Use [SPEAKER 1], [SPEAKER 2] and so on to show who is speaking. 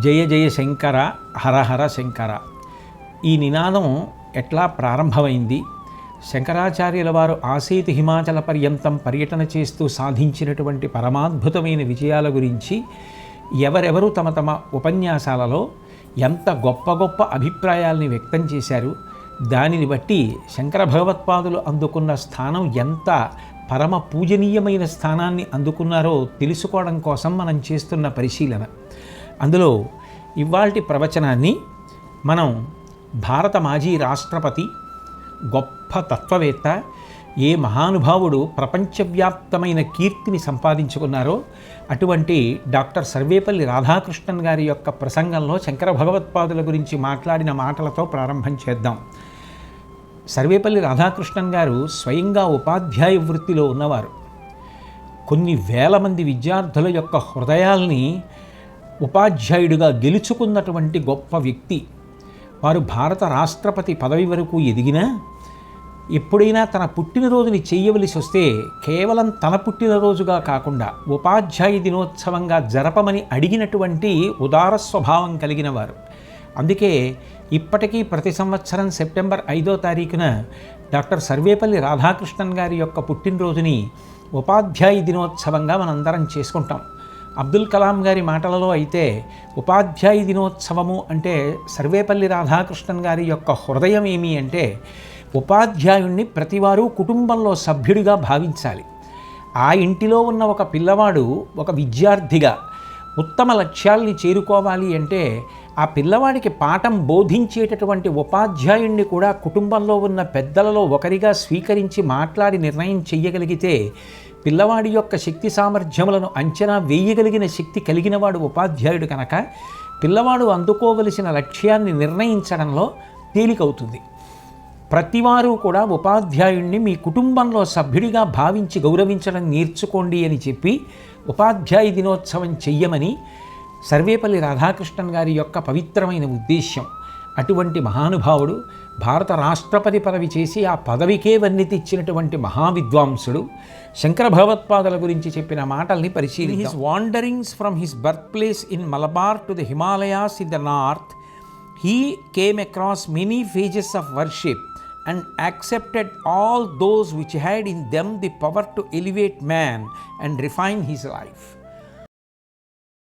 [SPEAKER 1] జయ జయ శంకర హరహర శంకర. ఈ నినాదం ఎట్లా ప్రారంభమైంది? శంకరాచార్యుల వారు ఆసేతు హిమాచల పర్యంతం పర్యటన చేస్తూ సాధించినటువంటి పరమాద్భుతమైన విజయాల గురించి ఎవరెవరు తమ తమ ఉపన్యాసాలలో ఎంత గొప్ప గొప్ప అభిప్రాయాల్ని వ్యక్తం చేశారు? దానిని బట్టి శంకర భగవత్పాదులు అందుకున్న స్థానం ఎంత పరమ పూజనీయమైన స్థానాన్ని అందుకున్నారో తెలుసుకోవడం కోసం మనం చేస్తున్న పరిశీలన. అందులో ఇవాల్టి ప్రవచనాన్ని మనం భారత మాజీ రాష్ట్రపతి గొప్ప తత్వవేత్త ఏ మహానుభావుడు ప్రపంచవ్యాప్తమైన కీర్తిని సంపాదించుకున్నారో అటువంటి డాక్టర్ సర్వేపల్లి రాధాకృష్ణన్ గారి యొక్క ప్రసంగంలో శంకర భగవత్పాదుల గురించి మాట్లాడిన మాటలతో ప్రారంభం చేద్దాం. సర్వేపల్లి రాధాకృష్ణన్ గారు స్వయంగా ఉపాధ్యాయ వృత్తిలో ఉన్నవారు. కొన్ని వేల మంది విద్యార్థుల యొక్క హృదయాల్ని ఉపాధ్యాయుడిగా గెలుచుకున్నటువంటి గొప్ప వ్యక్తి. వారు భారత రాష్ట్రపతి పదవి వరకు ఎదిగినా ఎప్పుడైనా తన పుట్టినరోజుని చేయవలసి వస్తే కేవలం తన పుట్టినరోజుగా కాకుండా ఉపాధ్యాయ దినోత్సవంగా జరపమని అడిగినటువంటి ఉదార స్వభావం కలిగిన వారు. అందుకే ఇప్పటికీ ప్రతి సంవత్సరం సెప్టెంబర్ ఐదో తారీఖున డాక్టర్ సర్వేపల్లి రాధాకృష్ణన్ గారి యొక్క పుట్టినరోజుని ఉపాధ్యాయ దినోత్సవంగా మనందరం చేసుకుంటాం. అబ్దుల్ కలాం గారి మాటలలో అయితే ఉపాధ్యాయ దినోత్సవము అంటే సర్వేపల్లి రాధాకృష్ణన్ గారి యొక్క హృదయం ఏమి అంటే ఉపాధ్యాయుణ్ణి ప్రతివారు కుటుంబంలో సభ్యుడిగా భావించాలి. ఆ ఇంటిలో ఉన్న ఒక పిల్లవాడు ఒక విద్యార్థిగా ఉత్తమ లక్ష్యాల్ని చేరుకోవాలి అంటే ఆ పిల్లవాడికి పాఠం బోధించేటటువంటి ఉపాధ్యాయుణ్ణి కూడా కుటుంబంలో ఉన్న పెద్దలలో ఒకరిగా స్వీకరించి మాట్లాడి నిర్ణయం చెయ్యగలిగితే పిల్లవాడి యొక్క శక్తి సామర్థ్యములను అంచనా వేయగలిగిన శక్తి కలిగినవాడు ఉపాధ్యాయుడు కనుక పిల్లవాడు అందుకోవలసిన లక్ష్యాన్ని నిర్ణయించడంలో తేలికవుతుంది. ప్రతివారు కూడా ఉపాధ్యాయుణ్ణి మీ కుటుంబంలో సభ్యుడిగా భావించి గౌరవించడం నేర్చుకోండి అని చెప్పి ఉపాధ్యాయ దినోత్సవం చెయ్యమని సర్వేపల్లి రాధాకృష్ణన్ గారి యొక్క పవిత్రమైన ఉద్దేశ్యం. అటువంటి మహానుభావుడు భారత రాష్ట్రపతి పదవి చేసి ఆ పదవికే వన్నెతి ఇచ్చినటువంటి మహావిద్వాంసుడు శంకర భగవత్పాదుల గురించి చెప్పిన మాటల్ని పరిశీలి his wanderings from his birth place in Malabar to the Himalayas in the north he came across many phases of worship and accepted all those which had in them the power to elevate man and refine his life